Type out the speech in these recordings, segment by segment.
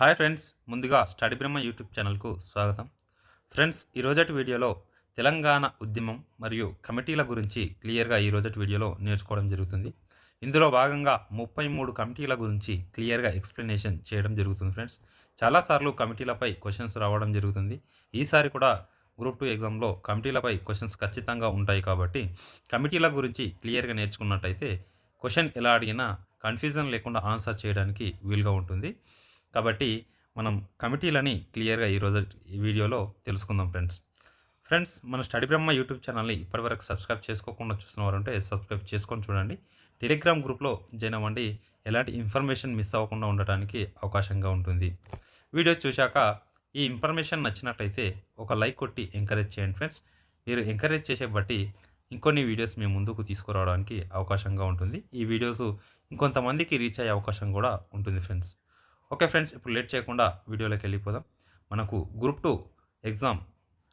Hi friends ముందుగా study Brahma YouTube ఛానల్కు స్వాగతం. ఫ్రెండ్స్ ఈరోజటి వీడియోలో తెలంగాణ ఉద్యమం మరియు కమిటీల గురించి క్లియర్గా ఈరోజటి వీడియోలో నేర్చుకోవడం జరుగుతుంది. ఇందులో భాగంగా ముప్పై మూడు కమిటీల గురించి క్లియర్గా ఎక్స్ప్లెనేషన్ చేయడం జరుగుతుంది ఫ్రెండ్స్. చాలాసార్లు కమిటీలపై క్వశ్చన్స్ రావడం జరుగుతుంది. ఈసారి కూడా గ్రూప్ టూ ఎగ్జామ్లో కమిటీలపై క్వశ్చన్స్ ఖచ్చితంగా ఉంటాయి కాబట్టి కమిటీల గురించి క్లియర్గా నేర్చుకున్నట్టయితే క్వశ్చన్ ఎలా అడిగినా కన్ఫ్యూజన్ లేకుండా ఆన్సర్ చేయడానికి వీలుగా ఉంటుంది. కాబట్టి మనం కమిటీలని క్లియర్గా ఈరోజు ఈ వీడియోలో తెలుసుకుందాం ఫ్రెండ్స్. ఫ్రెండ్స్ మన స్టడీ బ్రహ్మ యూట్యూబ్ ఛానల్ని ఇప్పటివరకు సబ్స్క్రైబ్ చేసుకోకుండా చూస్తున్నవారంటే సబ్స్క్రైబ్ చేసుకొని చూడండి. టెలిగ్రామ్ గ్రూప్లో జాయిన్ అవ్వండి. ఎలాంటి ఇన్ఫర్మేషన్ మిస్ అవ్వకుండా ఉండటానికి అవకాశంగా ఉంటుంది. వీడియో చూశాక ఈ ఇన్ఫర్మేషన్ నచ్చినట్లయితే ఒక లైక్ కొట్టి ఎంకరేజ్ చేయండి ఫ్రెండ్స్. మీరు ఎంకరేజ్ చేసే బట్టి ఇంకొన్ని వీడియోస్ మేము ముందుకు తీసుకురావడానికి అవకాశంగా ఉంటుంది. ఈ వీడియోస్ ఇంకొంతమందికి రీచ్ అయ్యే అవకాశం కూడా ఉంటుంది ఫ్రెండ్స్. ఓకే ఫ్రెండ్స్ ఇప్పుడు లేట్ చేయకుండా వీడియోలోకి వెళ్ళిపోదాం. మనకు గ్రూప్ టూ ఎగ్జామ్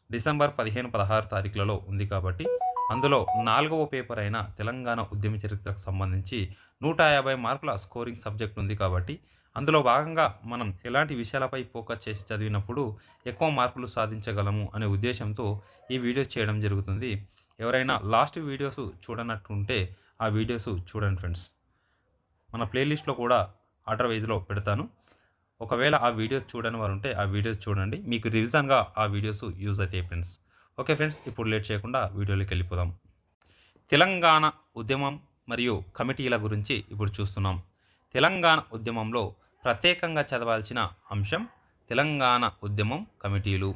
డిసెంబర్ పదిహేను పదహారు తారీఖులలో ఉంది కాబట్టి అందులో నాలుగవ పేపర్ అయిన తెలంగాణ ఉద్యమ చరిత్రకు సంబంధించి నూట యాభై మార్కుల స్కోరింగ్ సబ్జెక్ట్ ఉంది కాబట్టి అందులో భాగంగా మనం ఎలాంటి విషయాలపై ఫోకస్ చేసి చదివినప్పుడు ఎక్కువ మార్కులు సాధించగలము అనే ఉద్దేశంతో ఈ వీడియోస్ చేయడం జరుగుతుంది. ఎవరైనా లాస్ట్ వీడియోస్ చూడనట్టుంటే ఆ వీడియోస్ చూడండి ఫ్రెండ్స్. మన ప్లేలిస్ట్లో కూడా ఆర్డర్ వైజ్లో పెడతాను. ఒకవేళ ఆ వీడియోస్ చూడని వారు ఉంటే ఆ వీడియోస్ చూడండి. మీకు రివిజన్గా ఆ వీడియోస్ యూజ్ అవుతాయి ఫ్రెండ్స్. ఓకే ఫ్రెండ్స్ ఇప్పుడు లేట్ చేయకుండా వీడియోలోకి వెళ్ళిపోదాం. తెలంగాణ ఉద్యమం మరియు కమిటీల గురించి ఇప్పుడు చూస్తున్నాం. తెలంగాణ ఉద్యమంలో ప్రత్యేకంగా చదవాల్సిన అంశం తెలంగాణ ఉద్యమం కమిటీలు.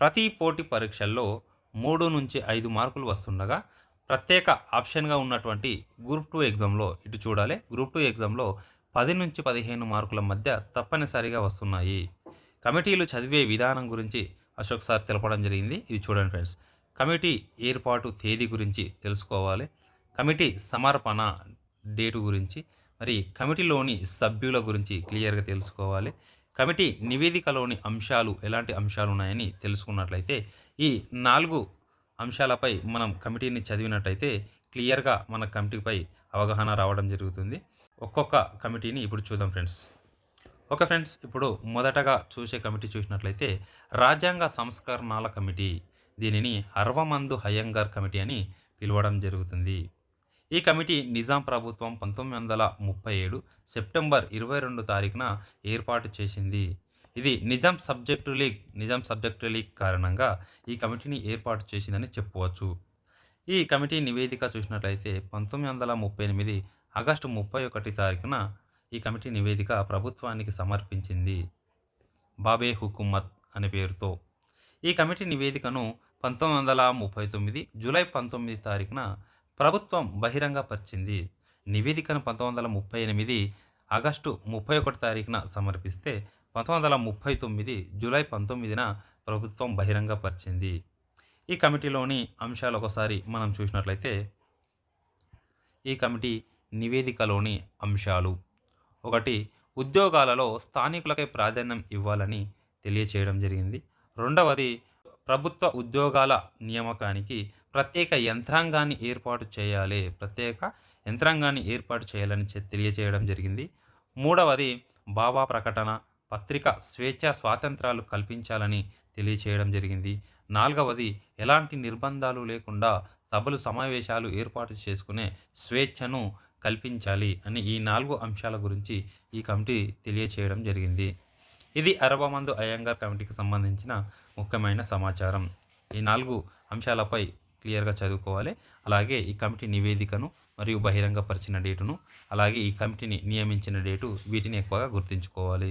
ప్రతి పోటీ పరీక్షల్లో మూడు నుంచి ఐదు మార్కులు వస్తుండగా ప్రత్యేక ఆప్షన్గా ఉన్నటువంటి గ్రూప్ టూ ఎగ్జామ్లో ఇటు చూడాలి. గ్రూప్ టూ ఎగ్జామ్లో పది నుంచి పదిహేను మార్కుల మధ్య తప్పనిసరిగా వస్తున్నాయి. కమిటీలు చదివే విధానం గురించి అశోక్ సార్ తెలపడం జరిగింది. ఇది చూడండి ఫ్రెండ్స్. కమిటీ ఏర్పాటు తేదీ గురించి తెలుసుకోవాలి. కమిటీ సమర్పణ డేటు గురించి మరి కమిటీలోని సభ్యుల గురించి క్లియర్గా తెలుసుకోవాలి. కమిటీ నివేదికలోని అంశాలు ఎలాంటి అంశాలు ఉన్నాయని తెలుసుకున్నట్లయితే ఈ నాలుగు అంశాలపై మనం కమిటీని చదివినట్టయితే క్లియర్గా మన కమిటీపై అవగాహన రావడం జరుగుతుంది. ఒక్కొక్క కమిటీని ఇప్పుడు చూద్దాం ఫ్రెండ్స్. ఓకే ఫ్రెండ్స్ ఇప్పుడు మొదటగా చూసే కమిటీ చూసినట్లయితే రాజ్యాంగ సంస్కరణల కమిటీ దీనిని హర్వమందు హయ్యంగార్ కమిటీ అని పిలవడం జరుగుతుంది. ఈ కమిటీ నిజాం ప్రభుత్వం పంతొమ్మిది వందల ముప్పై ఏడు సెప్టెంబర్ ఇరవై రెండు తారీఖున ఏర్పాటు చేసింది. ఇది Nizam subject league Nizam subject league కారణంగా ఈ కమిటీని ఏర్పాటు చేసిందని చెప్పవచ్చు. ఈ కమిటీ నివేదిక చూసినట్లయితే పంతొమ్మిది వందల ముప్పై ఎనిమిది ఆగస్టు ముప్పై ఒకటి తారీఖున ఈ కమిటీ నివేదిక ప్రభుత్వానికి సమర్పించింది. బాబే హుకుమత్ అనే పేరుతో. ఈ కమిటీ నివేదికను పంతొమ్మిది వందల ముప్పై తొమ్మిది జూలై పంతొమ్మిది తారీఖున ప్రభుత్వం బహిరంగపరిచింది. నివేదికను పంతొమ్మిది వందల ముప్పై ఎనిమిది ఆగస్టు ముప్పై ఒకటి తారీఖున సమర్పిస్తే పంతొమ్మిది వందల ముప్పై తొమ్మిది జూలై పంతొమ్మిదిన ప్రభుత్వం బహిరంగపరిచింది. ఈ కమిటీలోని అంశాలు ఒకసారి మనం చూసినట్లయితే ఈ కమిటీ నివేదికలోని అంశాలు. ఒకటి ఉద్యోగాలలో స్థానికులకై ప్రాధాన్యం ఇవ్వాలని తెలియచేయడం జరిగింది. రెండవది ప్రభుత్వ ఉద్యోగాల నియామకానికి ప్రత్యేక యంత్రాంగాన్ని ఏర్పాటు చేయాలి ప్రత్యేక యంత్రాంగాన్ని ఏర్పాటు చేయాలని చె- తెలియచేయడం జరిగింది. మూడవది బాబా ప్రకటన పత్రిక స్వేచ్ఛ స్వాతంత్రాలు కల్పించాలని తెలియచేయడం జరిగింది. నాలుగవది ఎలాంటి నిర్బంధాలు లేకుండా సభలు సమావేశాలు ఏర్పాటు చేసుకునే స్వేచ్ఛను కల్పించాలి అని ఈ నాలుగు అంశాల గురించి ఈ కమిటీ తెలియచేయడం జరిగింది. ఇది అరవమందు అయ్యంగార్ కమిటీకి సంబంధించిన ముఖ్యమైన సమాచారం. ఈ నాలుగు అంశాలపై క్లియర్గా చదువుకోవాలి. అలాగే ఈ కమిటీ నివేదికను మరియు బహిరంగపరిచిన డేటును అలాగే ఈ కమిటీని నియమించిన డేటు వీటిని ఎక్కువగా గుర్తుంచుకోవాలి.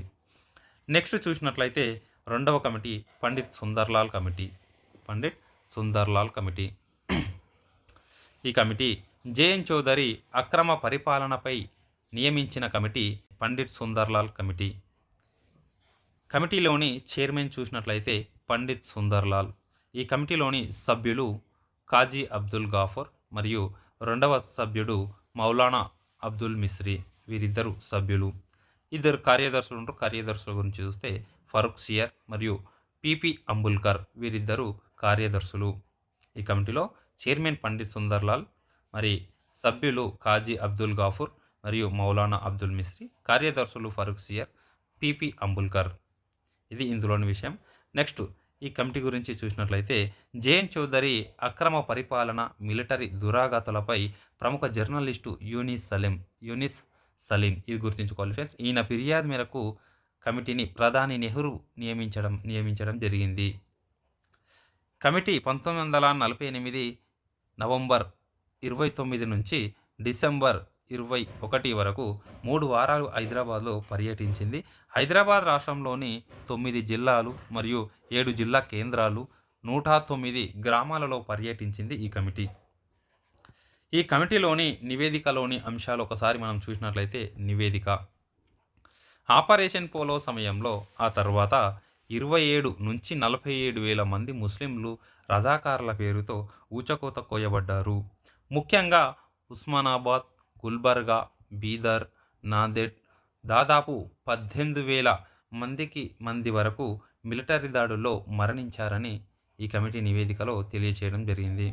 నెక్స్ట్ చూసినట్లయితే రెండవ committee Pandit Sundarlal committee. Pandit Sundarlal committee. ఈ కమిటీ జేఎన్ చౌదరి అక్రమ పరిపాలనపై నియమించిన కమిటీ పండిట్ సుందర్లాల్ కమిటీ. కమిటీలోని చైర్మన్ చూసినట్లయితే పండిత్ సుందర్లాల్. ఈ కమిటీలోని సభ్యులు కాజీ అబ్దుల్ గాఫర్ మరియు రెండవ సభ్యుడు మౌలానా అబ్దుల్ మిస్రీ వీరిద్దరు సభ్యులు. ఇద్దరు కార్యదర్శులు ఉంటారు. కార్యదర్శుల గురించి చూస్తే ఫరూక్ సియర్ మరియు పిపి అంబుల్కర్ వీరిద్దరు కార్యదర్శులు. ఈ కమిటీలో చైర్మన్ పండిత్ సుందర్లాల్ మరి సభ్యులు కాజీ అబ్దుల్ గాఫూర్ మరియు మౌలానా అబ్దుల్ మిస్రీ కార్యదర్శులు ఫరూక్ సియర్ పిపి అంబుల్కర్. ఇది ఇందులోని విషయం. నెక్స్ట్ ఈ కమిటీ గురించి చూసినట్లయితే జేఎన్ చౌదరి అక్రమ పరిపాలన మిలిటరీ దురాగతలపై ప్రముఖ జర్నలిస్టు యూనిస్ సలీం యూనిస్ సలీం. ఇది గుర్తుంచుకోవాలి ఫ్రెండ్స్. ఈయన ఫిర్యాదు మేరకు కమిటీని ప్రధాని నెహ్రూ నియమించడం నియమించడం జరిగింది. కమిటీ పంతొమ్మిది వందల నలభై ఎనిమిది నవంబర్ ఇరవై తొమ్మిది నుంచి డిసెంబర్ ఇరవై ఒకటి వరకు మూడు వారాలు హైదరాబాద్లో పర్యటించింది. హైదరాబాద్ రాష్ట్రంలోని తొమ్మిది జిల్లాలు మరియు ఏడు జిల్లా కేంద్రాలు నూట తొమ్మిది గ్రామాలలో పర్యటించింది ఈ కమిటీ. ఈ కమిటీలోని నివేదికలోని అంశాలు ఒకసారి మనం చూసినట్లయితే నివేదిక. ఆపరేషన్ పోలో సమయంలో ఆ తర్వాత ఇరవై ఏడు నుంచి నలభై ఏడు వేల మంది ముస్లింలు రజాకారుల పేరుతో ఊచకోత కోయబడ్డారు ముఖ్యంగా ఉస్మానాబాద్ గుల్బర్గా బీదర్ నాందేడ్ దాదాపు పద్దెనిమిది వేల మందికి మంది వరకు మిలిటరీ దాడుల్లో మరణించారని ఈ కమిటీ నివేదికలో తెలియచేయడం జరిగింది.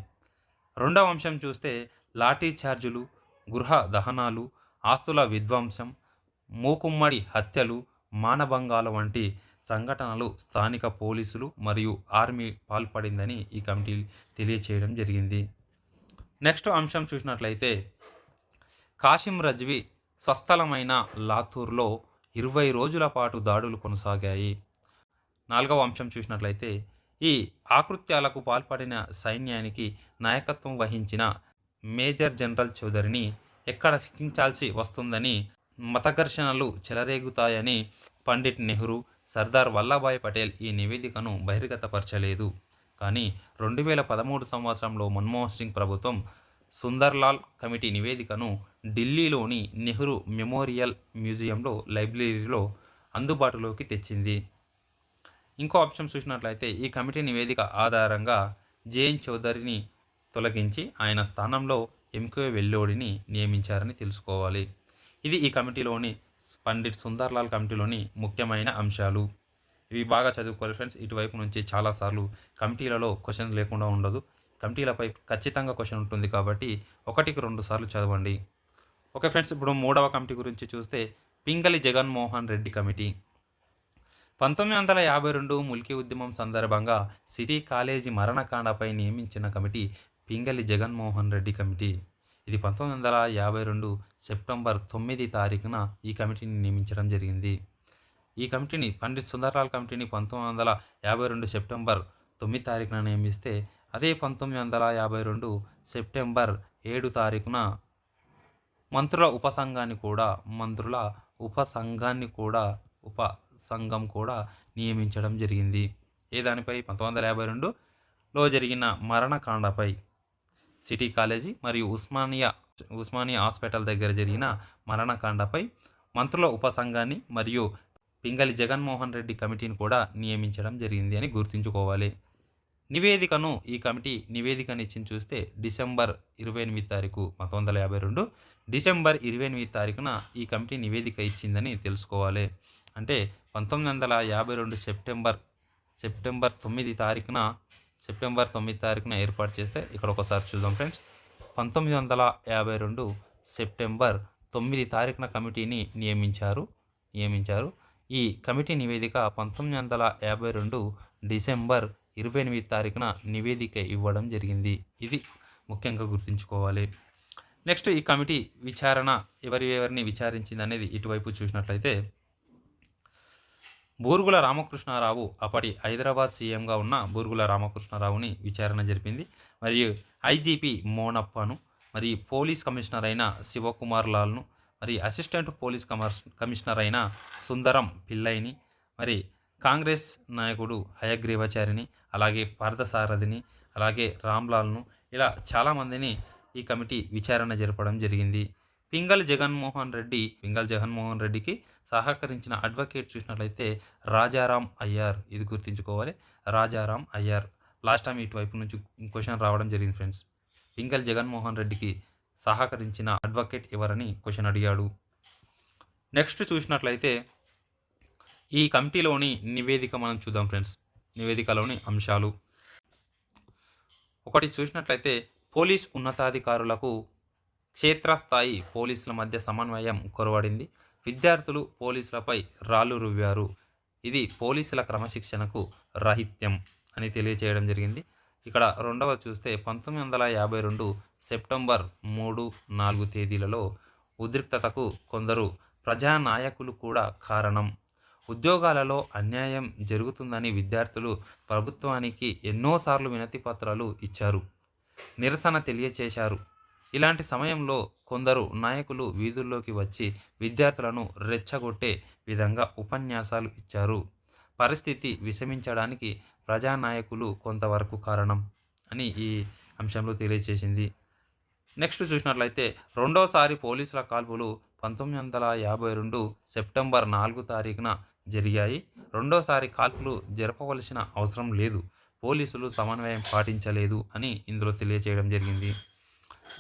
రెండవ అంశం చూస్తే లాఠీ ఛార్జీలు గృహ దహనాలు ఆస్తుల విధ్వంసం మూకుమ్మడి హత్యలు మానభంగాల వంటి సంఘటనలు స్థానిక పోలీసులు మరియు ఆర్మీ పాల్పడిందని ఈ కమిటీ తెలియచేయడం జరిగింది. నెక్స్ట్ అంశం చూసినట్లయితే కాశిం రజ్వి స్వస్థలమైన లాతూర్లో ఇరవై రోజుల పాటు దాడులు కొనసాగాయి. నాలుగవ అంశం చూసినట్లయితే ఈ ఆకృత్యాలకు పాల్పడిన సైన్యానికి నాయకత్వం వహించిన మేజర్ జనరల్ చౌదరిని ఎక్కడ శిక్షించాల్సి వస్తుందని మత ఘర్షణలు చెలరేగుతాయని పండిట్ నెహ్రూ సర్దార్ వల్లభాయ్ పటేల్ ఈ నివేదికను బహిర్గతపరచలేదు. కానీ రెండు వేల పదమూడు సంవత్సరంలో మన్మోహన్ సింగ్ ప్రభుత్వం సుందర్లాల్ కమిటీ నివేదికను ఢిల్లీలోని నెహ్రూ మెమోరియల్ మ్యూజియంలో లైబ్రరీలో అందుబాటులోకి తెచ్చింది. ఇంకో ఆప్షన్ చూసినట్లయితే ఈ కమిటీ నివేదిక ఆధారంగా జేఎన్ చౌదరిని తొలగించి ఆయన స్థానంలో ఎంకే వెల్లోడిని నియమించారని తెలుసుకోవాలి. ఇది ఈ కమిటీలోని పండిట్ సుందర్లాల్ కమిటీలోని ముఖ్యమైన అంశాలు. ఇవి బాగా చదువుకోవాలి ఫ్రెండ్స్. ఇటువైపు నుంచి చాలాసార్లు కమిటీలలో క్వశ్చన్ లేకుండా ఉండదు. కమిటీలపై ఖచ్చితంగా క్వశ్చన్ ఉంటుంది కాబట్టి ఒకటికి రెండు సార్లు చదవండి. ఓకే ఫ్రెండ్స్ ఇప్పుడు మూడవ కమిటీ గురించి చూస్తే పింగళి జగన్మోహన్ రెడ్డి కమిటీ. పంతొమ్మిది వందల యాభై రెండు ముల్కీ ఉద్యమం సందర్భంగా సిటీ కాలేజీ మరణకాండపై నియమించిన కమిటీ పింగళి జగన్మోహన్ రెడ్డి కమిటీ. ఇది పంతొమ్మిది వందల యాభై రెండు సెప్టెంబర్ తొమ్మిది తారీఖున ఈ కమిటీని నియమించడం జరిగింది. ఈ కమిటీని పండిత్ సుందర్లాల్ కమిటీని పంతొమ్మిది వందల యాభై రెండు సెప్టెంబర్ తొమ్మిది తారీఖున నియమిస్తే అదే పంతొమ్మిది వందల యాభై రెండు సెప్టెంబర్ ఏడు తారీఖున మంత్రుల ఉపసంఘాన్ని కూడా మంత్రుల ఉపసంఘాన్ని కూడా ఉప సంఘం కూడా నియమించడం జరిగింది. ఏ దానిపై? పంతొమ్మిది వందల యాభై రెండులో జరిగిన మరణకాండపై. సిటీ కాలేజీ మరియు ఉస్మానియా ఉస్మానియా హాస్పిటల్ దగ్గర జరిగిన మరణకాండపై మంత్రుల ఉపసంఘాన్ని మరియు పింగళి జగన్మోహన్ రెడ్డి కమిటీని కూడా నియమించడం జరిగింది అని గుర్తుంచుకోవాలి. నివేదికను ఈ కమిటీ నివేదికనిచ్చి చూస్తే డిసెంబర్ ఇరవై ఎనిమిది తారీఖు పంతొమ్మిది వందల యాభై రెండు డిసెంబర్ ఇరవై ఎనిమిది తారీఖున ఈ కమిటీ నివేదిక ఇచ్చిందని తెలుసుకోవాలి. అంటే పంతొమ్మిది వందల యాభై రెండు సెప్టెంబర్ సెప్టెంబర్ తొమ్మిది తారీఖున సెప్టెంబర్ తొమ్మిది తారీఖున ఏర్పాటు చేస్తే ఇక్కడ ఒకసారి చూద్దాం ఫ్రెండ్స్. పంతొమ్మిది వందల యాభై రెండు సెప్టెంబర్ తొమ్మిది తారీఖున కమిటీని నియమించారు నియమించారు. ఈ కమిటీ నివేదిక పంతొమ్మిది వందల యాభై రెండు డిసెంబర్ ఇరవై ఎనిమిది తారీఖున నివేదిక ఇవ్వడం జరిగింది. ఇది ముఖ్యంగా గుర్తుంచుకోవాలి. నెక్స్ట్ ఈ కమిటీ విచారణ ఎవరి ఎవరిని విచారించింది అనేది ఇటువైపు చూసినట్లయితే బూరుగుల రామకృష్ణారావు అప్పటి హైదరాబాద్ సీఎంగా ఉన్న బూరుగుల రామకృష్ణారావుని విచారణ జరిపింది. మరియు ఐజీపీ మోనప్పను మరియు పోలీస్ కమిషనర్ అయిన శివకుమార్ లాల్ను మరి అసిస్టెంట్ పోలీస్ కమర్ కమిషనర్ అయిన సుందరం పిల్లైని మరి కాంగ్రెస్ నాయకుడు హయగ్రీవాచారిని అలాగే పార్థసారథిని అలాగే రామ్లాల్ను ఇలా చాలామందిని ఈ కమిటీ విచారణ జరపడం జరిగింది. పింగల్ జగన్మోహన్ రెడ్డి పింగల్ జగన్మోహన్ రెడ్డికి సహకరించిన అడ్వకేట్ చూసినట్లయితే రాజారాం అయ్యార్ ఇది గుర్తుంచుకోవాలి రాజారాం అయ్యార్. లాస్ట్ టైం ఇటువైపు నుంచి క్వశ్చన్ రావడం జరిగింది ఫ్రెండ్స్. పింగల్ జగన్మోహన్ రెడ్డికి సహకరించిన అడ్వకేట్ ఎవరని క్వశ్చన్ అడిగాడు. నెక్స్ట్ చూసినట్లయితే ఈ కమిటీలోని నివేదిక మనం చూద్దాం ఫ్రెండ్స్. నివేదికలోని అంశాలు. ఒకటి చూసినట్లయితే పోలీస్ ఉన్నతాధికారులకు క్షేత్రస్థాయి పోలీసుల మధ్య సమన్వయం కొరవడింది. విద్యార్థులు పోలీసులపై రాళ్ళు రువ్వారు. ఇది పోలీసుల క్రమశిక్షణకు రాహిత్యం అని తెలియజేయడం జరిగింది. ఇక్కడ రెండవ చూస్తే పంతొమ్మిది వందల యాభై రెండు సెప్టెంబర్ మూడు నాలుగు తేదీలలో ఉద్రిక్తతకు కొందరు ప్రజానాయకులు కూడా కారణం. ఉద్యోగాలలో అన్యాయం జరుగుతుందని విద్యార్థులు ప్రభుత్వానికి ఎన్నోసార్లు వినతి పత్రాలు ఇచ్చారు నిరసన తెలియచేశారు. ఇలాంటి సమయంలో కొందరు నాయకులు వీధుల్లోకి వచ్చి విద్యార్థులను రెచ్చగొట్టే విధంగా ఉపన్యాసాలు ఇచ్చారు. పరిస్థితి విషమించడానికి ప్రజానాయకులు కొంతవరకు కారణం అని ఈ అంశంలో తెలియచేసింది నెక్స్ట్ చూసినట్లయితే రెండోసారి పోలీసుల కాల్పులు పంతొమ్మిది వందల యాభై రెండు సెప్టెంబర్ నాలుగు తారీఖున జరిగాయి. రెండోసారి కాల్పులు జరపవలసిన అవసరం లేదు. పోలీసులు సమన్వయం పాటించలేదు అని ఇందులో తెలియచేయడం జరిగింది.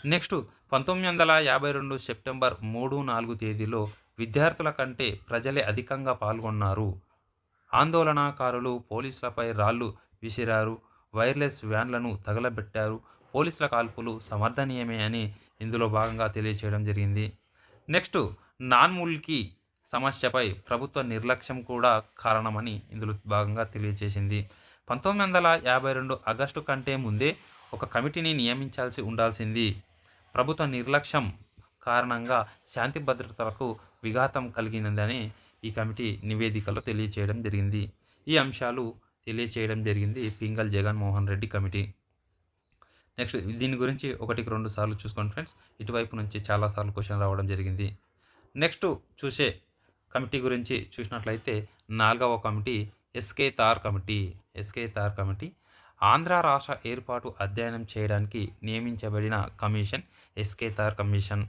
నెక్స్ట్ పంతొమ్మిది వందల యాభై రెండు సెప్టెంబర్ మూడు నాలుగు తేదీలో విద్యార్థుల కంటే ప్రజలే అధికంగా పాల్గొన్నారు. ఆందోళనకారులు పోలీసులపై రాళ్ళు విసిరారు. వైర్లెస్ వ్యాన్లను తగలబెట్టారు. పోలీసుల కాల్పులు సమర్థనీయమే అని ఇందులో భాగంగా తెలియచేయడం జరిగింది. నెక్స్ట్ నాన్ముల్కి సమస్యపై ప్రభుత్వ నిర్లక్ష్యం కూడా కారణమని ఇందులో భాగంగా తెలియజేసింది పంతొమ్మిది వందల యాభై రెండు ఆగస్టు కంటే ముందే ఒక కమిటీని నియమించాల్సి ఉండాల్సింది. ప్రభుత్వ నిర్లక్ష్యం కారణంగా శాంతి భద్రతలకు విఘాతం కలిగినదని ఈ కమిటీ నివేదికలో తెలియచేయడం జరిగింది. ఈ అంశాలు తెలియచేయడం జరిగింది పింగల్ జగన్మోహన్ రెడ్డి కమిటీ. నెక్స్ట్ దీని గురించి ఒకటికి రెండు సార్లు చూసుకోండి ఫ్రెండ్స్. ఇటువైపు నుంచి చాలాసార్లు క్వశ్చన్ రావడం జరిగింది. నెక్స్ట్ చూసే కమిటీ గురించి చూసినట్లయితే నాలుగవ committee S K Dar committee. S K Dar committee Andhra రాష్ట్ర ఏర్పాటు అధ్యయనం చేయడానికి నియమించబడిన commission S K Dar commission.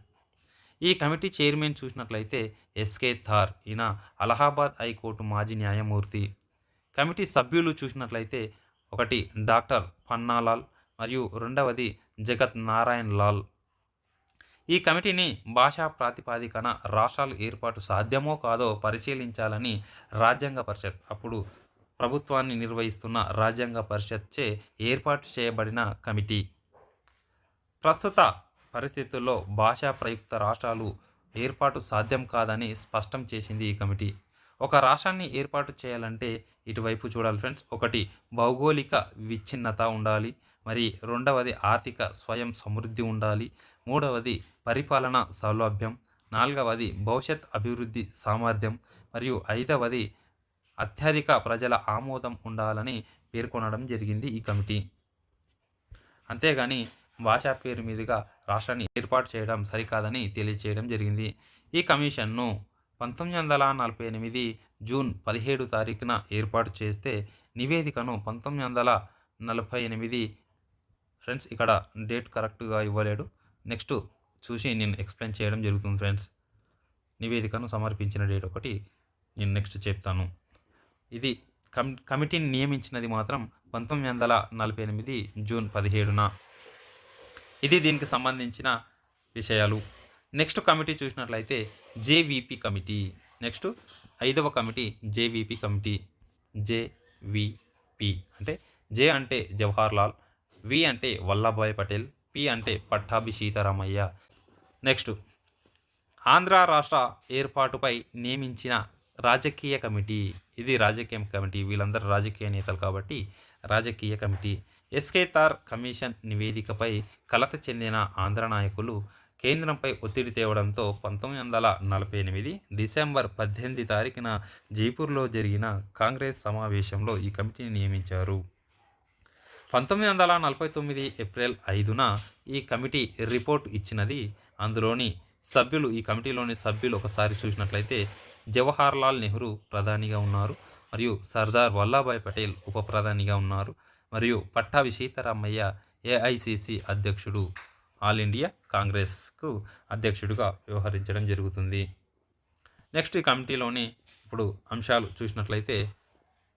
ఈ కమిటీ చైర్మన్ చూసినట్లయితే ఎస్కే థార్ ఈయన అలహాబాద్ హైకోర్టు మాజీ న్యాయమూర్తి. కమిటీ సభ్యులు చూసినట్లయితే ఒకటి డాక్టర్ పన్నాలాల్ మరియు రెండవది జగత్ నారాయణ్ లాల్. ఈ కమిటీని భాషా ప్రాతిపాదికన రాష్ట్రాలు ఏర్పాటు సాధ్యమో కాదో పరిశీలించాలని రాజ్యాంగ పరిషత్ అప్పుడు ప్రభుత్వాన్ని నిర్వహిస్తున్న రాజ్యాంగ పరిషత్చే ఏర్పాటు చేయబడిన కమిటీ. ప్రస్తుత పరిస్థితుల్లో భాషా ప్రయుక్త రాష్ట్రాలు ఏర్పాటు సాధ్యం కాదని స్పష్టం చేసింది ఈ కమిటీ. ఒక రాష్ట్రాన్ని ఏర్పాటు చేయాలంటే ఇటువైపు చూడాలి ఫ్రెండ్స్. ఒకటి భౌగోళిక విచ్ఛిన్నత ఉండాలి. మరి రెండవది ఆర్థిక స్వయం సమృద్ధి ఉండాలి. మూడవది పరిపాలన సౌలభ్యం. నాలుగవది భవిష్యత్ అభివృద్ధి సామర్థ్యం. మరియు ఐదవది అత్యధిక ప్రజల ఆమోదం ఉండాలని పేర్కొనడం జరిగింది ఈ కమిటీ. అంతేగాని భాషా పేరు మీదుగా రాష్ట్రాన్ని ఏర్పాటు చేయడం సరికాదని తెలియచేయడం జరిగింది. ఈ కమిషన్ను పంతొమ్మిది వందల నలభై ఎనిమిది జూన్ పదిహేడు తారీఖున ఏర్పాటు చేస్తే నివేదికను పంతొమ్మిది వందల నలభై ఎనిమిది ఫ్రెండ్స్ ఇక్కడ డేట్ కరెక్ట్గా ఇవ్వలేడు. నెక్స్ట్ చూసి నేను ఎక్స్ప్లెయిన్ చేయడం జరుగుతుంది ఫ్రెండ్స్. నివేదికను సమర్పించిన డేట్ ఒకటి నేను నెక్స్ట్ చెప్తాను. ఇది కమి కమిటీని నియమించినది మాత్రం పంతొమ్మిది వందల నలభై ఎనిమిది జూన్ పదిహేడున. ఇది దీనికి సంబంధించిన విషయాలు. నెక్స్ట్ కమిటీ చూసినట్లయితే జేవిపి కమిటీ నెక్స్ట్ ఐదవ కమిటీ జేవిపి కమిటీ జేవిపి అంటే జే అంటే జవహర్ లాల్ వి అంటే వల్లభాయ్ పటేల్ పి అంటే పట్టాభి సీతారామయ్య నెక్స్ట్ ఆంధ్ర రాష్ట్ర ఏర్పాటుపై నియమించిన రాజకీయ కమిటీ. ఇది రాజకీయ కమిటీ. వీళ్ళందరూ రాజకీయ నేతలు కాబట్టి రాజకీయ కమిటీ. ఎస్కే తార్ కమిషన్ నివేదికపై కలత చెందిన ఆంధ్ర నాయకులు కేంద్రంపై ఒత్తిడి తేవడంతో పంతొమ్మిది వందల నలభై ఎనిమిది డిసెంబర్ పద్దెనిమిది తారీఖున జైపూర్లో జరిగిన కాంగ్రెస్ సమావేశంలో ఈ కమిటీని నియమించారు. పంతొమ్మిది వందల నలభై తొమ్మిది ఏప్రిల్ ఐదున ఈ కమిటీ రిపోర్ట్ ఇచ్చినది. అందులోని సభ్యులు ఈ కమిటీలోని సభ్యులు ఒకసారి చూసినట్లయితే జవహర్లాల్ నెహ్రూ ప్రధానిగా ఉన్నారు. మరియు సర్దార్ వల్లభాయ్ పటేల్ ఉప ప్రధానిగా ఉన్నారు. మరియు పట్టాభి సీతారామయ్య ఏఐసిసి అధ్యక్షుడు ఆల్ ఇండియా కాంగ్రెస్కు అధ్యక్షుడిగా వ్యవహరించడం జరుగుతుంది. నెక్స్ట్ ఈ కమిటీలోని ఇప్పుడు అంశాలు చూసినట్లయితే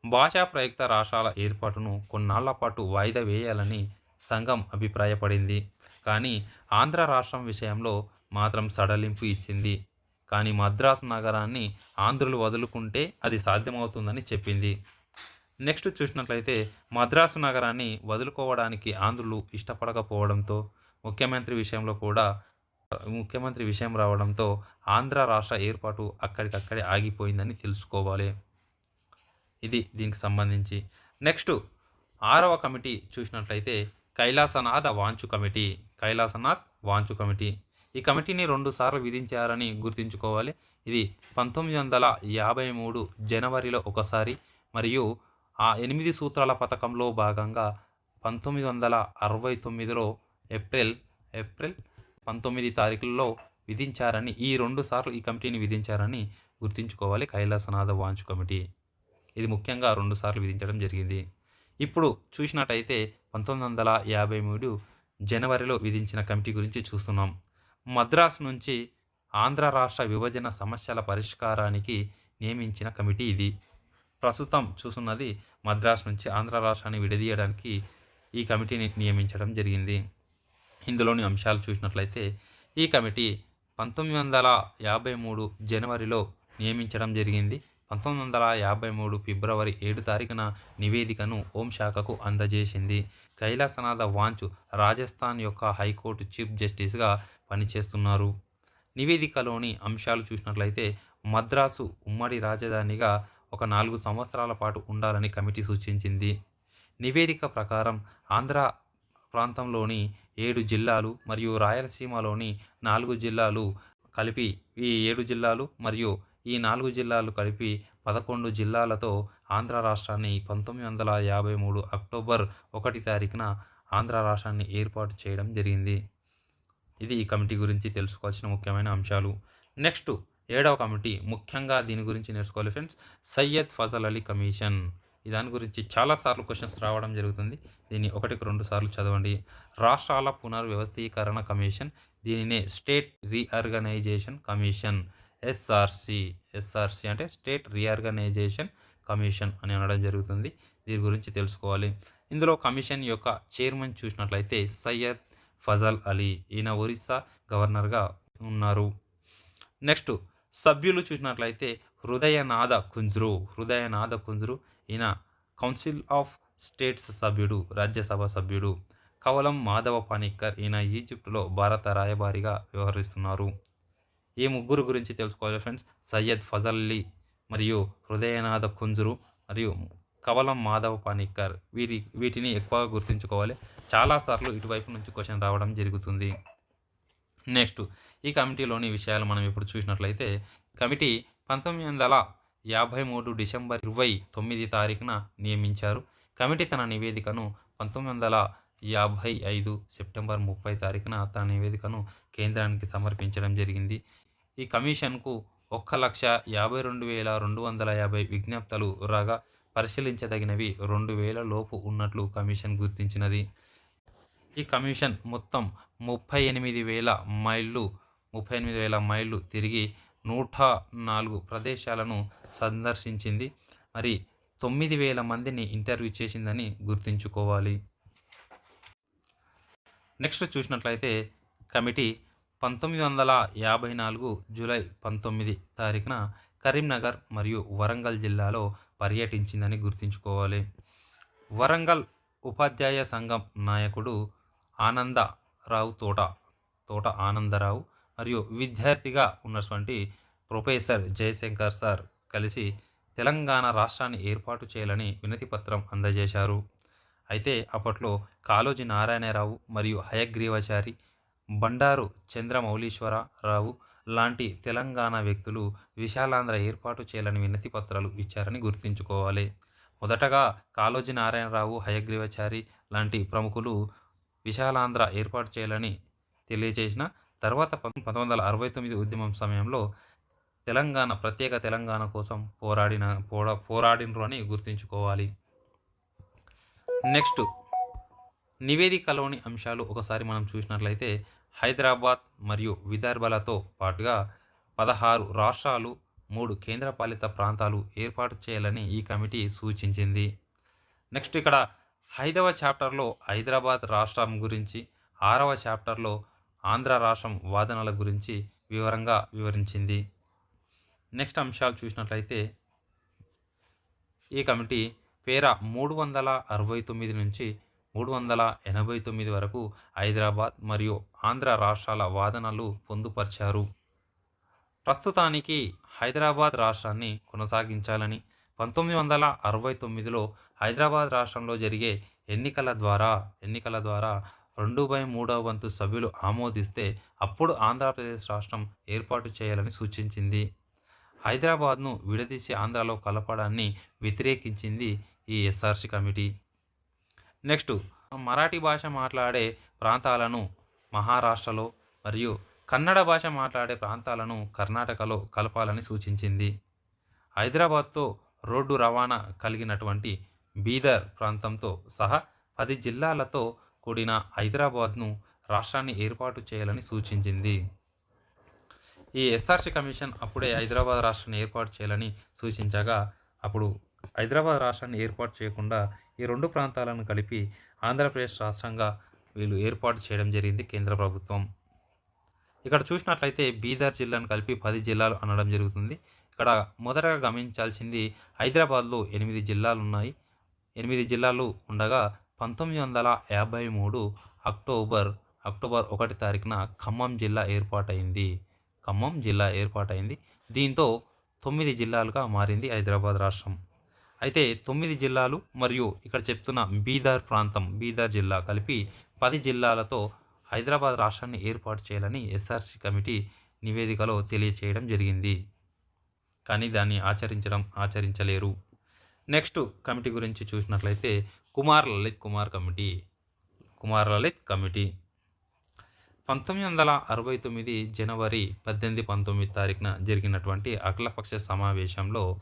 భాషా ప్రయుక్త రాష్ట్రాల ఏర్పాటును కొన్నాళ్ళ పాటు వాయిదా వేయాలని సంఘం అభిప్రాయపడింది. కానీ ఆంధ్ర రాష్ట్రం విషయంలో మాత్రం సడలింపు ఇచ్చింది. కానీ మద్రాసు నగరాన్ని ఆంధ్రులు వదులుకుంటే అది సాధ్యమవుతుందని చెప్పింది. నెక్స్ట్ చూసినట్లయితే మద్రాసు నగరాన్ని వదులుకోవడానికి ఆంధ్రులు ఇష్టపడకపోవడంతో ముఖ్యమంత్రి విషయంలో కూడా ముఖ్యమంత్రి విషయం రావడంతో ఆంధ్ర రాష్ట్ర ఏర్పాటు అక్కడికక్కడే ఆగిపోయిందని తెలుసుకోవాలి. ఇది దీనికి సంబంధించి. నెక్స్ట్ ఆరవ కమిటీ చూసినట్లయితే కైలాసనాథ వాంచు కమిటీ కైలాసనాథ్ వాంచు కమిటీ. ఈ కమిటీని రెండు సార్లు విధించారని గుర్తుంచుకోవాలి. ఇది పంతొమ్మిది వందల యాభై మూడు జనవరిలో ఒకసారి మరియు ఆ ఎనిమిది సూత్రాల పథకంలో భాగంగా పంతొమ్మిది వందల అరవై తొమ్మిదిలో ఏప్రిల్ ఏప్రిల్ పంతొమ్మిది తారీఖుల్లో విధించారని ఈ రెండు సార్లు ఈ కమిటీని విధించారని గుర్తుంచుకోవాలి కైలాసనాథ వాంచు కమిటీ. ఇది ముఖ్యంగా రెండు సార్లు విధించడం జరిగింది. ఇప్పుడు చూసినట్టయితే పంతొమ్మిది వందల యాభై మూడు జనవరిలో విధించిన కమిటీ గురించి చూస్తున్నాం. మద్రాసు నుంచి ఆంధ్ర రాష్ట్ర విభజన సమస్యల పరిష్కారానికి నియమించిన కమిటీ ఇది. ప్రస్తుతం చూస్తున్నది మద్రాసు నుంచి ఆంధ్ర రాష్ట్రాన్ని విడదీయడానికి ఈ కమిటీని నియమించడం జరిగింది. ఇందులోని అంశాలు చూసినట్లయితే ఈ కమిటీ పంతొమ్మిది వందల యాభై మూడు జనవరిలో నియమించడం జరిగింది. పంతొమ్మిది వందల యాభై మూడు ఫిబ్రవరి ఏడు తారీఖున నివేదికను ఓంశాఖకు అందజేసింది. కైలాసనాథ వాంచ్ రాజస్థాన్ యొక్క హైకోర్టు చీఫ్ జస్టిస్గా పనిచేస్తున్నారు. నివేదికలోని అంశాలు చూసినట్లయితే మద్రాసు ఉమ్మడి రాజధానిగా ఒక నాలుగు సంవత్సరాల పాటు ఉండాలని కమిటీ సూచించింది. నివేదిక ప్రకారం ఆంధ్ర ప్రాంతంలోని ఏడు జిల్లాలు మరియు రాయలసీమలోని నాలుగు జిల్లాలు కలిపి ఈ ఏడు జిల్లాలు మరియు ఈ నాలుగు జిల్లాలు కలిపి పదకొండు జిల్లాలతో ఆంధ్ర రాష్ట్రాన్ని పంతొమ్మిది వందల యాభై మూడు అక్టోబర్ ఒకటి తారీఖున ఆంధ్ర రాష్ట్రాన్ని ఏర్పాటు చేయడం జరిగింది. ఇది ఈ కమిటీ గురించి తెలుసుకోవాల్సిన ముఖ్యమైన అంశాలు. నెక్స్ట్ ఏడవ కమిటీ ముఖ్యంగా దీని గురించి నేర్చుకోవాలి ఫ్రెండ్స్. సయ్యద్ ఫజల్ అలీ కమిషన్. దాని గురించి చాలాసార్లు క్వశ్చన్స్ రావడం జరుగుతుంది. దీన్ని ఒకటికి రెండు సార్లు చదవండి. రాష్ట్రాల పునర్వ్యవస్థీకరణ కమిషన్ దీనినే state reorganisation commission. SRC SRC అంటే స్టేట్ రీఆర్గనైజేషన్ కమిషన్ అని అనడం జరుగుతుంది. దీని గురించి తెలుసుకోవాలి. ఇందులో కమిషన్ యొక్క చైర్మన్ చూసినట్లయితే సయ్యద్ ఫజల్ అలీ. ఈయన ఒరిస్సా గవర్నర్గా ఉన్నారు. నెక్స్ట్ సభ్యులు చూసినట్లయితే హృదయనాథ కుంజ్రు హృదయనాథ కుంజ్రు ఈయన కౌన్సిల్ ఆఫ్ స్టేట్స్ సభ్యుడు రాజ్యసభ సభ్యుడు. కవలం మాధవ పానిక్కర్ ఈయన ఈజిప్టులో భారత రాయబారిగా వ్యవహరిస్తున్నారు. ఈ ముగ్గురు గురించి తెలుసుకోవాలి ఫ్రెండ్స్? సయ్యద్ ఫజల్లీ మరియు హృదయనాథ కుంజురు మరియు కవలం మాధవ్ పానిక్కర్. వీరి వీటిని ఎక్కువగా గుర్తుంచుకోవాలి. చాలాసార్లు ఇటువైపు నుంచి క్వశ్చన్ రావడం జరుగుతుంది. నెక్స్ట్ ఈ కమిటీలోని విషయాలు మనం ఇప్పుడు చూసినట్లయితే కమిటీ పంతొమ్మిది వందల యాభై మూడు డిసెంబర్ ఇరవై తొమ్మిది తారీఖున నియమించారు. కమిటీ తన నివేదికను పంతొమ్మిది వందల యాభై ఐదు సెప్టెంబర్ ముప్పై తారీఖున తన నివేదికను కేంద్రానికి సమర్పించడం జరిగింది. ఈ కమిషన్కు ఒక్క లక్ష యాభై రెండు వేల రెండు వందల యాభై విజ్ఞప్తులు రాగా పరిశీలించదగినవి రెండు వేల లోపు ఉన్నట్లు కమిషన్ గుర్తించినది. ఈ కమిషన్ మొత్తం ముప్పై ఎనిమిది వేల మైళ్ళు ముప్పై ఎనిమిది వేల మైళ్ళు తిరిగి నూట నాలుగు ప్రదేశాలను సందర్శించింది. మరి తొమ్మిది వేల మందిని ఇంటర్వ్యూ చేసిందని గుర్తుంచుకోవాలి. నెక్స్ట్ చూసినట్లయితే కమిటీ పంతొమ్మిది వందల యాభై నాలుగు జూలై పంతొమ్మిది తారీఖున కరీంనగర్ మరియు వరంగల్ జిల్లాలో పర్యటించిందని గుర్తుంచుకోవాలి. వరంగల్ ఉపాధ్యాయ సంఘం నాయకుడు ఆనందరావు తోట తోట ఆనందరావు మరియు విద్యార్థిగా ఉన్నటువంటి ప్రొఫెసర్ జయశంకర్ సార్ కలిసి తెలంగాణ రాష్ట్రాన్ని ఏర్పాటు చేయాలని వినతిపత్రం అందజేశారు. అయితే అప్పట్లో కాలోజీ నారాయణరావు మరియు హయగ్రీవాచారి బండారు చంద్రమౌళీశ్వరరావు లాంటి తెలంగాణ వ్యక్తులు విశాలాంధ్ర ఏర్పాటు చేయాలని వినతి పత్రాలు ఇచ్చారని గుర్తుంచుకోవాలి. మొదటగా కాలోజీ నారాయణరావు హయగ్రీవాచారి లాంటి ప్రముఖులు విశాలాంధ్ర ఏర్పాటు చేయాలని తెలియజేసిన తర్వాత పంతొమ్మిది వందల అరవై తొమ్మిది ఉద్యమం సమయంలో తెలంగాణ ప్రత్యేక తెలంగాణ కోసం పోరాడిన పోరా పోరాడినరు అని గుర్తుంచుకోవాలి. నెక్స్ట్ నివేదికలోని అంశాలు ఒకసారి మనం చూసినట్లయితే హైదరాబాద్ మరియు విదర్భలతో పాటుగా పదహారు రాష్ట్రాలు మూడు కేంద్రపాలిత ప్రాంతాలు ఏర్పాటు చేయాలని ఈ కమిటీ సూచించింది. నెక్స్ట్ ఇక్కడ ఐదవ చాప్టర్లో హైదరాబాద్ రాష్ట్రం గురించి ఆరవ చాప్టర్లో ఆంధ్ర రాష్ట్రం వాదనల గురించి వివరంగా వివరించింది. నెక్స్ట్ అంశాలు చూసినట్లయితే ఈ కమిటీ పేర మూడు వందల అరవై తొమ్మిది నుంచి మూడు వందల ఎనభై తొమ్మిది వరకు హైదరాబాద్ మరియు ఆంధ్ర రాష్ట్రాల వాదనలు పొందుపరిచారు. ప్రస్తుతానికి హైదరాబాద్ రాష్ట్రాన్ని కొనసాగించాలని పంతొమ్మిది వందల అరవై తొమ్మిదిలో హైదరాబాద్ రాష్ట్రంలో జరిగే ఎన్నికల ద్వారా ఎన్నికల ద్వారా రెండు బై మూడవ వంతు సభ్యులు ఆమోదిస్తే అప్పుడు ఆంధ్రప్రదేశ్ రాష్ట్రం ఏర్పాటు చేయాలని సూచించింది. హైదరాబాద్ను విడదీసి ఆంధ్రాలో కలపడాన్ని వ్యతిరేకించింది ఈ ఎస్ఆర్సి కమిటీ. నెక్స్ట్ మరాఠీ భాష మాట్లాడే ప్రాంతాలను మహారాష్ట్రలో మరియు కన్నడ భాష మాట్లాడే ప్రాంతాలను కర్ణాటకలో కలపాలని సూచించింది. హైదరాబాద్తో రోడ్డు రవాణా కలిగినటువంటి బీదర్ ప్రాంతంతో సహా పది జిల్లాలతో కూడిన హైదరాబాద్ను రాష్ట్రాన్ని ఏర్పాటు చేయాలని సూచించింది. ఈ ఎస్ఆర్సి కమిషన్ అప్పుడే హైదరాబాద్ రాష్ట్రాన్ని ఏర్పాటు చేయాలని సూచించగా అప్పుడు హైదరాబాద్ రాష్ట్రాన్ని ఏర్పాటు చేయకుండా ఈ రెండు ప్రాంతాలను కలిపి ఆంధ్రప్రదేశ్ రాష్ట్రంగా వీళ్ళు ఏర్పాటు చేయడం జరిగింది కేంద్ర ప్రభుత్వం. ఇక్కడ చూసినట్లయితే బీదర్ జిల్లాను కలిపి పది జిల్లాలు అనడం జరుగుతుంది. ఇక్కడ మొదటగా గమనించాల్సింది హైదరాబాద్లో ఎనిమిది జిల్లాలు ఉన్నాయి. ఎనిమిది జిల్లాలు ఉండగా పంతొమ్మిది వందల యాభై మూడు అక్టోబర్ అక్టోబర్ ఒకటి తారీఖున ఖమ్మం జిల్లా ఏర్పాటైంది. ఖమ్మం జిల్లా ఏర్పాటైంది. దీంతో తొమ్మిది జిల్లాలుగా మారింది హైదరాబాద్ రాష్ట్రం. అయితే తొమ్మిది జిల్లాలు మరియు ఇక్కడ చెప్తున్న బీదర్ ప్రాంతం బీదర్ జిల్లా కలిపి పది జిల్లాలతో హైదరాబాద్ రాష్ట్రాన్ని ఏర్పాటు చేయాలని ఎస్ఆర్సి కమిటీ నివేదికలో తెలియచేయడం జరిగింది. కానీ దాన్ని ఆచరించడం ఆచరించలేరు. నెక్స్ట్ కమిటీ గురించి చూసినట్లయితే కుమార్ లలిత్ కుమార్ కమిటీ. కుమార్ లలిత్ కమిటీ. పంతొమ్మిది వందల అరవై తొమ్మిది జనవరి పద్దెనిమిది పంతొమ్మిది తారీఖున జరిగినటువంటి అఖిలపక్ష సమావేశంలో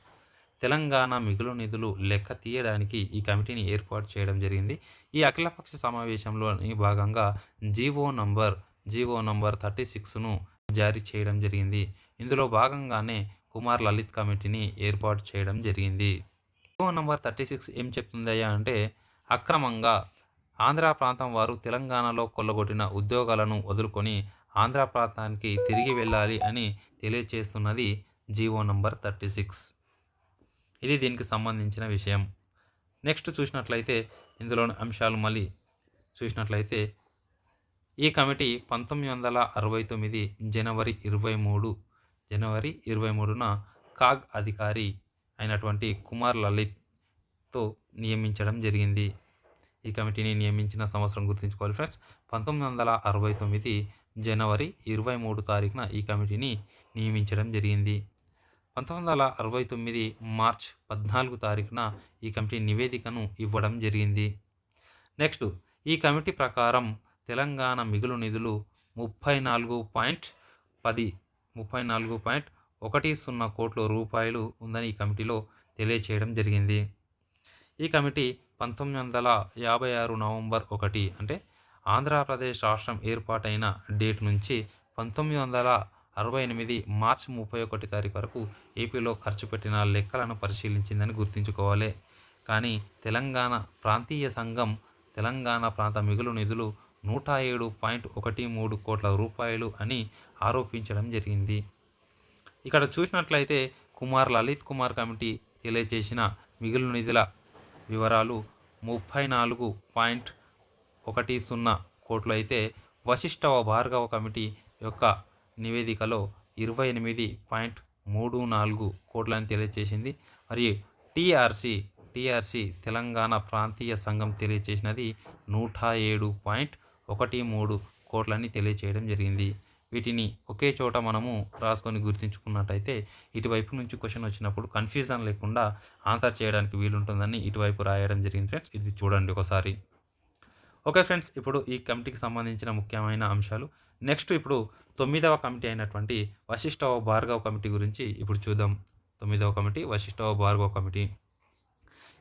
తెలంగాణ మిగులు నిధులు లెక్క తీయడానికి ఈ కమిటీని ఏర్పాటు చేయడం జరిగింది. ఈ అఖిలపక్ష సమావేశంలోని భాగంగా GO number GO number thirty సిక్స్ను జారీ చేయడం జరిగింది. ఇందులో భాగంగానే కుమార్ లలిత్ కమిటీని ఏర్పాటు చేయడం జరిగింది. జీవో నంబర్ థర్టీ సిక్స్ ఏం చెప్తుందయ్యా అంటే అక్రమంగా ఆంధ్ర ప్రాంతం వారు తెలంగాణలో కొల్లగొట్టిన ఉద్యోగాలను వదులుకొని ఆంధ్ర ప్రాంతానికి తిరిగి వెళ్ళాలి అని తెలియచేస్తున్నది జీవో నంబర్ థర్టీ సిక్స్. ఇది దీనికి సంబంధించిన విషయం. నెక్స్ట్ చూసినట్లయితే ఇందులోని అంశాలు మళ్ళీ చూసినట్లయితే ఈ కమిటీ పంతొమ్మిది వందల అరవై తొమ్మిది జనవరి ఇరవై మూడు జనవరి ఇరవై మూడున కాగ్ అధికారి అయినటువంటి కుమార్ లలిత్తో నియమించడం జరిగింది. ఈ కమిటీని నియమించిన సంవత్సరం గుర్తుంచుకోవాలి ఫ్రెండ్స్. పంతొమ్మిది వందల అరవై తొమ్మిది జనవరి ఇరవై మూడు తారీఖున ఈ కమిటీని నియమించడం జరిగింది. పంతొమ్మిది వందల అరవై తొమ్మిది మార్చ్ పద్నాలుగు తారీఖున ఈ కమిటీ నివేదికను ఇవ్వడం జరిగింది. నెక్స్ట్ ఈ కమిటీ ప్రకారం తెలంగాణ మిగులు నిధులు ముప్పై నాలుగు పాయింట్ పది ముప్పై నాలుగు పాయింట్ ఒకటి సున్నా కోట్ల రూపాయలు ఉందని ఈ కమిటీలో తెలియచేయడం జరిగింది. ఈ కమిటీ పంతొమ్మిది వందల యాభై ఆరు నవంబర్ ఒకటి అంటే ఆంధ్రప్రదేశ్ రాష్ట్రం ఏర్పాటైన డేట్ నుంచి పంతొమ్మిది వందల అరవై ఎనిమిది మార్చి ముప్పై ఒకటి తారీఖు వరకు ఏపీలో ఖర్చు పెట్టిన లెక్కలను పరిశీలించిందని గుర్తుంచుకోవాలి. కానీ తెలంగాణ ప్రాంతీయ సంఘం తెలంగాణ ప్రాంత మిగులు నిధులు నూట ఏడు పాయింట్ ఒకటి మూడు కోట్ల రూపాయలు అని ఆరోపించడం జరిగింది. ఇక్కడ చూసినట్లయితే కుమార్ లలిత్ కుమార్ కమిటీ తెలియజేసిన మిగులు నిధుల వివరాలు ముప్పై నాలుగు పాయింట్ ఒకటి సున్నా కోట్లు అయితే వశిష్ఠవ భార్గవ కమిటీ యొక్క నివేదికలో ఇరవై ఎనిమిది పాయింట్ మూడు నాలుగు కోట్లని తెలియజేసింది. మరియు టీఆర్సీ టీఆర్సీ తెలంగాణ ప్రాంతీయ సంఘం తెలియజేసినది నూట ఏడు పాయింట్ ఒకటి మూడు కోట్లని తెలియచేయడం జరిగింది. వీటిని ఒకే చోట మనము రాసుకొని గుర్తుంచుకున్నట్టయితే ఇటువైపు నుంచి క్వశ్చన్ వచ్చినప్పుడు కన్ఫ్యూజన్ లేకుండా ఆన్సర్ చేయడానికి వీలుంటుందని ఇటువైపు రాయడం జరిగింది ఫ్రెండ్స్. ఇది చూడండి ఒకసారి. ఓకే ఫ్రెండ్స్ ఇప్పుడు ఈ కమిటీకి సంబంధించిన ముఖ్యమైన అంశాలు. నెక్స్ట్ ఇప్పుడు తొమ్మిదవ కమిటీ అయినటువంటి వశిష్ఠవ భార్గవ్ కమిటీ గురించి ఇప్పుడు చూద్దాం. తొమ్మిదవ కమిటీ వశిష్ఠవ భార్గవ్ కమిటీ.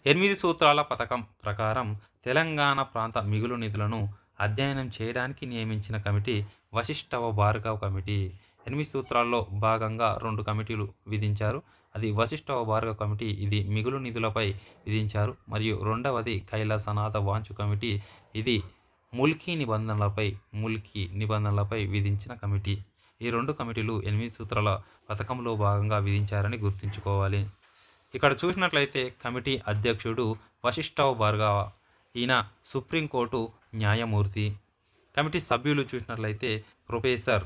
ఎనిమిది సూత్రాల పథకం ప్రకారం తెలంగాణ ప్రాంత మిగులు నిధులను అధ్యయనం చేయడానికి నియమించిన కమిటీ వశిష్ఠవ భార్గవ కమిటీ ఎనిమిది సూత్రాల్లో భాగంగా రెండు కమిటీలు విధించారు. అది వశిష్ఠవ భార్గవ కమిటీ ఇది మిగులు నిధులపై విధించారు. మరియు రెండవది కైలాసనాథ వాంచు కమిటీ ఇది ముల్కీ నిబంధనలపై ముల్కీ నిబంధనలపై విధించిన కమిటీ. ఈ రెండు కమిటీలు ఎనిమిది సూత్రాల పథకంలో భాగంగా విధించారని గుర్తుంచుకోవాలి. ఇక్కడ చూసినట్లయితే కమిటీ అధ్యక్షుడు వశిష్ఠవ భార్గవ ఈయన సుప్రీంకోర్టు న్యాయమూర్తి. కమిటీ సభ్యులు చూసినట్లయితే ప్రొఫెసర్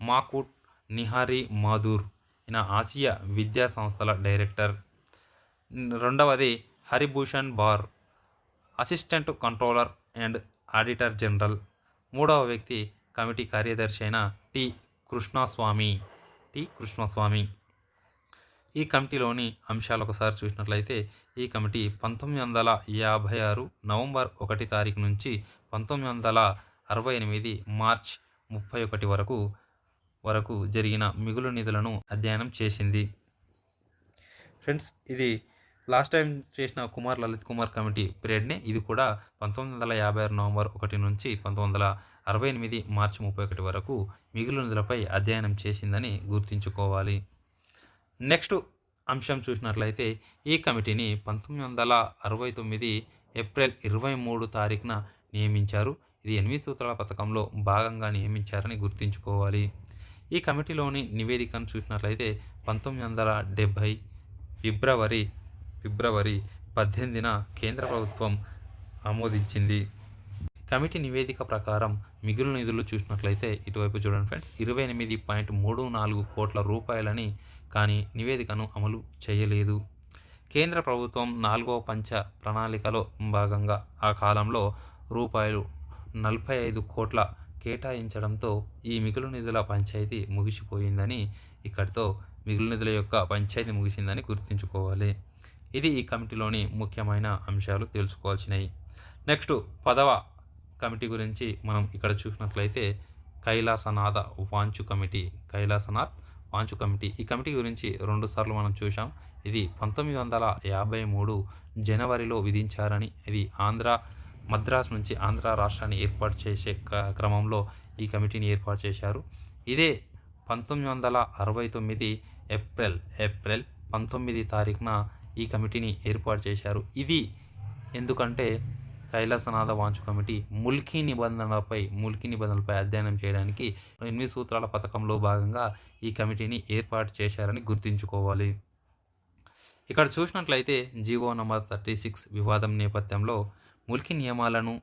మాకుట్ నిహారీ మాధూర్ ఈయన ఆసియా విద్యా సంస్థల డైరెక్టర్. రెండవది Haribhushan Bar assistant controller and auditor general. మూడవ వ్యక్తి కమిటీ కార్యదర్శి అయిన టి కృష్ణస్వామి టి కృష్ణస్వామి. ఈ కమిటీలోని అంశాలు ఒకసారి చూసినట్లయితే ఈ కమిటీ పంతొమ్మిది వందల యాభై ఆరు నవంబర్ ఒకటి తారీఖు నుంచి పంతొమ్మిది వందల అరవై ఎనిమిది మార్చ్ ముప్పై ఒకటి వరకు వరకు జరిగిన మిగులు నిధులను అధ్యయనం చేసింది. ఫ్రెండ్స్ ఇది లాస్ట్ టైం చేసిన కుమార్ లలిత్ కుమార్ కమిటీ పీరియడ్నే ఇది కూడా పంతొమ్మిది వందల యాభై ఆరు నవంబర్ ఒకటి నుంచి పంతొమ్మిది వందల అరవై ఎనిమిది మార్చి ముప్పై ఒకటి వరకు మిగులు నిధులపై అధ్యయనం చేసిందని గుర్తుంచుకోవాలి. నెక్స్ట్ అంశం చూసినట్లయితే ఈ కమిటీని పంతొమ్మిది వందల అరవై తొమ్మిది ఏప్రిల్ ఇరవై మూడు తారీఖున నియమించారు. ఇది ఎనిమిది సూత్రాల పథకంలో భాగంగా నియమించారని గుర్తుంచుకోవాలి. ఈ కమిటీలోని నివేదికను చూసినట్లయితే పంతొమ్మిది వందల డెబ్భై ఫిబ్రవరి ఫిబ్రవరి పద్దెనిమిదిన కేంద్ర ప్రభుత్వం ఆమోదించింది. కమిటీ నివేదిక ప్రకారం మిగులు నిధులు చూసినట్లయితే ఇటువైపు చూడండి ఫ్రెండ్స్ ఇరవై ఎనిమిది పాయింట్ మూడు నాలుగు కోట్ల రూపాయలని కానీ నివేదికను అమలు చేయలేదు. కేంద్ర ప్రభుత్వం నాలుగవ పంచ ప్రణాళికలో భాగంగా ఆ కాలంలో రూపాయలు నలభై ఐదు కోట్ల కేటాయించడంతో ఈ మిగులు నిధుల పంచాయతీ ముగిసిపోయిందని ఇక్కడితో మిగులు నిధుల యొక్క పంచాయతీ ముగిసిందని గుర్తుంచుకోవాలి. ఇది ఈ కమిటీలోని ముఖ్యమైన అంశాలు తెలుసుకోవాల్సినవి. నెక్స్ట్ పదవ కమిటీ గురించి మనం ఇక్కడ చూసినట్లయితే కైలాసనాథ వాంచు కమిటీ కైలాసనాథ్ వాంచు కమిటీ. ఈ కమిటీ గురించి రెండుసార్లు మనం చూసాం ఇది పంతొమ్మిది వందల యాభై మూడు జనవరిలో విధించారని ఇది ఆంధ్ర మద్రాస్ నుంచి ఆంధ్ర రాష్ట్రాన్ని ఏర్పాటు చేసే క్రమంలో ఈ కమిటీని ఏర్పాటు చేశారు. ఇదే పంతొమ్మిది వందల అరవై తొమ్మిది ఏప్రిల్ ఏప్రిల్ పంతొమ్మిది తారీఖున ఈ కమిటీని ఏర్పాటు చేశారు. ఇది ఎందుకంటే కైలాసనాథ వాంచు కమిటీ ముల్కీ నిబంధనలపై ముల్కీ నిబంధనలపై అధ్యయనం చేయడానికి ఎనిమిది సూత్రాల పథకంలో భాగంగా ఈ కమిటీని ఏర్పాటు చేశారని గుర్తుంచుకోవాలి. ఇక్కడ చూసినట్లయితే జీవో నంబర్ థర్టీ సిక్స్ వివాదం నేపథ్యంలో ములికి నియమాలను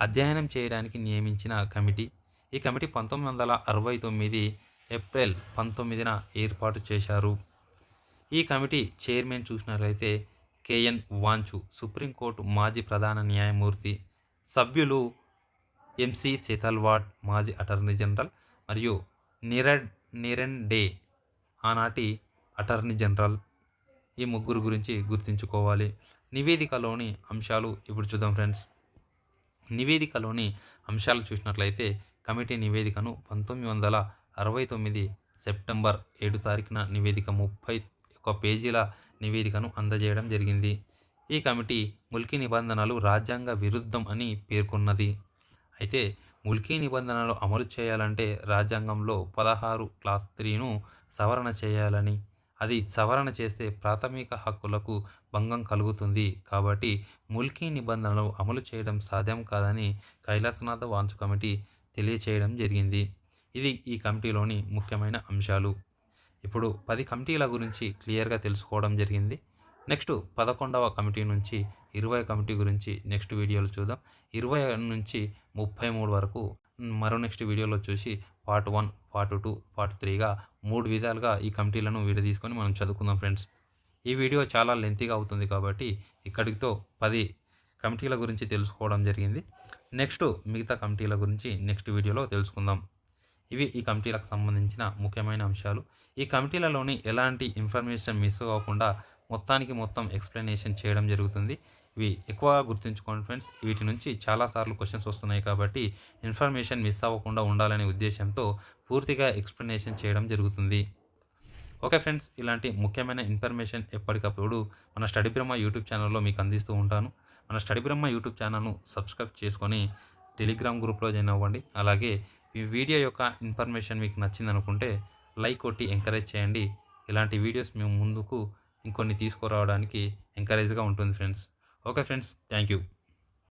అధ్యయనం చేయడానికి నియమించిన కమిటీ ఈ కమిటీ పంతొమ్మిది వందల అరవై తొమ్మిది ఏప్రిల్ పంతొమ్మిదిన ఏర్పాటు చేశారు. ఈ కమిటీ చైర్మన్ చూసినట్లయితే K N Wanchoo supreme court మాజీ ప్రధాన న్యాయమూర్తి సభ్యులు ఎంసి శీతల్వాడ్ మాజీ అటార్నీ జనరల్ మరియు నిరడ్ నిరెన్ డే ఆనాటి అటార్నీ జనరల్ ఈ ముగ్గురు గురించి గుర్తుంచుకోవాలి. నివేదికలోని అంశాలు ఇప్పుడు చూద్దాం ఫ్రెండ్స్. నివేదికలోని అంశాలు చూసినట్లయితే కమిటీ నివేదికను పంతొమ్మిది వందల అరవై తొమ్మిది సెప్టెంబర్ ఏడు తారీఖున నివేదిక ముప్పై ఒక పేజీల నివేదికను అందజేయడం జరిగింది. ఈ కమిటీ ముల్కీ నిబంధనలు రాజ్యాంగ విరుద్ధం అని పేర్కొన్నది. అయితే ముల్కీ నిబంధనలు అమలు చేయాలంటే రాజ్యాంగంలో పదహారు క్లాస్ త్రీను సవరణ చేయాలని అది సవరణ చేస్తే ప్రాథమిక హక్కులకు భంగం కలుగుతుంది కాబట్టి ముల్కీ నిబంధనలు అమలు చేయడం సాధ్యం కాదని కైలాసనాథ వాంచు కమిటీ తెలియచేయడం జరిగింది. ఇది ఈ కమిటీలోని ముఖ్యమైన అంశాలు. ఇప్పుడు పది కమిటీల గురించి క్లియర్గా తెలుసుకోవడం జరిగింది. నెక్స్ట్ పదకొండవ కమిటీ నుంచి ఇరవై కమిటీ గురించి నెక్స్ట్ వీడియోలో చూద్దాం. ఇరవై నుంచి ముప్పై మూడు వరకు మరో నెక్స్ట్ వీడియోలో చూసి part one part two part త్రీగా మూడు విధాలుగా ఈ కమిటీలను తీసుకొని మనం చదువుకుందాం ఫ్రెండ్స్. ఈ వీడియో చాలా లెంతీగా అవుతుంది కాబట్టి ఇక్కడితో పది కమిటీల గురించి తెలుసుకోవడం జరిగింది. నెక్స్ట్ మిగతా కమిటీల గురించి నెక్స్ట్ వీడియోలో తెలుసుకుందాం. ఇవి ఈ కమిటీలకు సంబంధించిన ముఖ్యమైన అంశాలు. ఈ కమిటీలలోని ఎలాంటి ఇన్ఫర్మేషన్ మిస్ అవ్వకుండా మొత్తానికి మొత్తం ఎక్స్ప్లెనేషన్ చేయడం జరుగుతుంది. ఇవి ఎక్కువగా గుర్తుంచుకోండి ఫ్రెండ్స్ వీటి నుంచి చాలాసార్లు క్వశ్చన్స్ వస్తున్నాయి కాబట్టి ఇన్ఫర్మేషన్ మిస్ అవ్వకుండా ఉండాలనే ఉద్దేశంతో పూర్తిగా ఎక్స్ప్లెనేషన్ చేయడం జరుగుతుంది. ఓకే ఫ్రెండ్స్ ఇలాంటి ముఖ్యమైన ఇన్ఫర్మేషన్ ఎప్పటికప్పుడు మన స్టడీ బ్రహ్మ యూట్యూబ్ ఛానల్లో మీకు అందిస్తూ ఉంటాను. మన స్టడీ బ్రహ్మ యూట్యూబ్ ఛానల్ను సబ్స్క్రైబ్ చేసుకొని టెలిగ్రామ్ గ్రూప్లో జాయిన్ అవ్వండి. అలాగే ఈ వీడియో యొక్క ఇన్ఫర్మేషన్ మీకు నచ్చింది అనుకుంటే లైక్ కొట్టి ఎంకరేజ్ చేయండి. ఇలాంటి వీడియోస్ మేము ముందుకు ఇంకొన్ని తీసుకురావడానికి ఎంకరేజ్గా ఉంటుంది friends. Okay friends thank you.